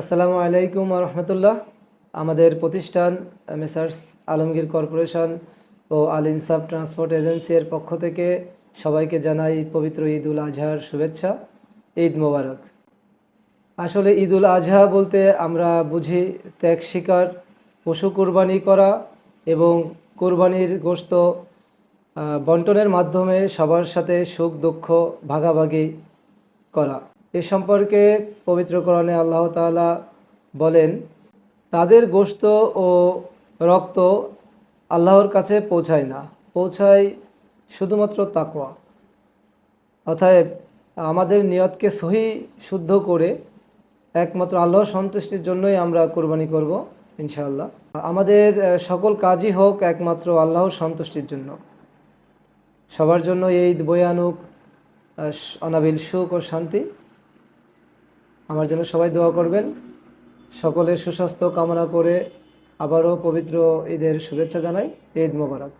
আসসালামু আলাইকুম রহমতুল্লাহ। আমাদের প্রতিষ্ঠান মেসার্স আলমগীর কর্পোরেশন ও আল ইনসাফ ট্রান্সপোর্ট এজেন্সির পক্ষ থেকে সবাইকে জানাই পবিত্র ঈদ উল আজহার শুভেচ্ছা। ঈদ মোবারক। আসলে ঈদ উল আজহা বলতে আমরা বুঝি ত্যাগ শিকার পশু কোরবানি করা এবং কোরবানির আহ, বন্টনের মাধ্যমে সবার সাথে সুখ দুঃখ ভাগাভাগি করা। এ সম্পর্কে পবিত্র কোরআনে আল্লাহ তাআলা বলেন, তাদের গোশত ও রক্ত আল্লাহর কাছে পৌঁছায় না, পৌঁছায় শুধুমাত্র তাকোয়া অতএব আমাদের নিয়তকে সহি শুদ্ধ করে একমাত্র আল্লাহর সন্তুষ্টির জন্যই আমরা কোরবানি করব, ইনশাআল্লাহ। আমাদের সকল কাজই হোক একমাত্র আল্লাহর সন্তুষ্টির জন্য। সবার জন্য এই ঈদ বয়ে অনাবিল সুখ ও শান্তি। আমার জন্য সবাই দোয়া করবেন। সকলের সুস্বাস্থ্য কামনা করে আবারও পবিত্র ঈদের শুভেচ্ছা জানাই। ঈদ মোবারক।